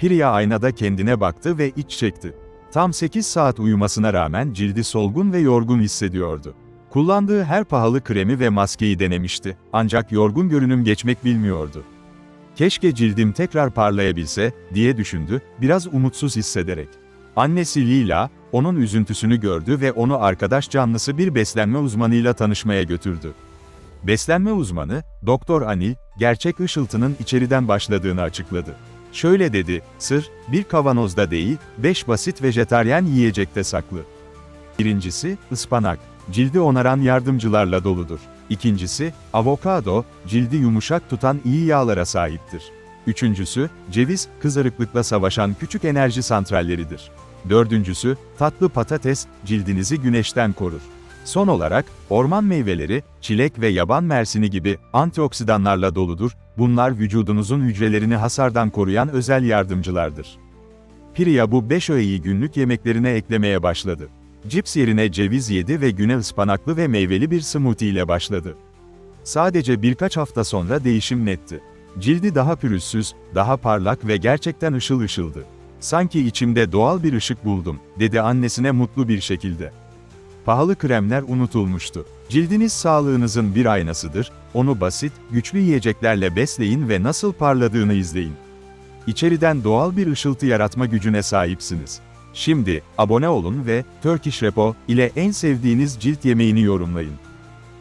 Priya aynada kendine baktı ve iç çekti. Tam 8 saat uyumasına rağmen cildi solgun ve yorgun hissediyordu. Kullandığı her pahalı kremi ve maskeyi denemişti. Ancak yorgun görünüm geçmek bilmiyordu. Keşke cildim tekrar parlayabilse, diye düşündü, biraz umutsuz hissederek. Annesi Lila, onun üzüntüsünü gördü ve onu arkadaş canlısı bir beslenme uzmanıyla tanışmaya götürdü. Beslenme uzmanı, Doktor Anil, gerçek ışıltının içeriden başladığını açıkladı. Şöyle dedi, sır, bir kavanozda değil, 5 basit vejetaryen yiyecekte saklı. Birincisi, ıspanak, cildi onaran yardımcılarla doludur. İkincisi, avokado, cildi yumuşak tutan iyi yağlara sahiptir. Üçüncüsü, ceviz, kızarıklıkla savaşan küçük enerji santralleridir. Dördüncüsü, tatlı patates, cildinizi güneşten korur. Son olarak, orman meyveleri, çilek ve yaban mersini gibi antioksidanlarla doludur, bunlar vücudunuzun hücrelerini hasardan koruyan özel yardımcılardır. Priya bu 5 öğeyi günlük yemeklerine eklemeye başladı. Cips yerine ceviz yedi ve güne ıspanaklı ve meyveli bir smoothie ile başladı. Sadece birkaç hafta sonra değişim netti. Cildi daha pürüzsüz, daha parlak ve gerçekten ışıl ışıldı. Sanki içimde doğal bir ışık buldum, dedi annesine mutlu bir şekilde. Pahalı kremler unutulmuştu. Cildiniz sağlığınızın bir aynasıdır, onu basit, güçlü yiyeceklerle besleyin ve nasıl parladığını izleyin. İçeriden doğal bir ışıltı yaratma gücüne sahipsiniz. Şimdi, abone olun ve Turkish Repo ile en sevdiğiniz cilt yemeğini yorumlayın.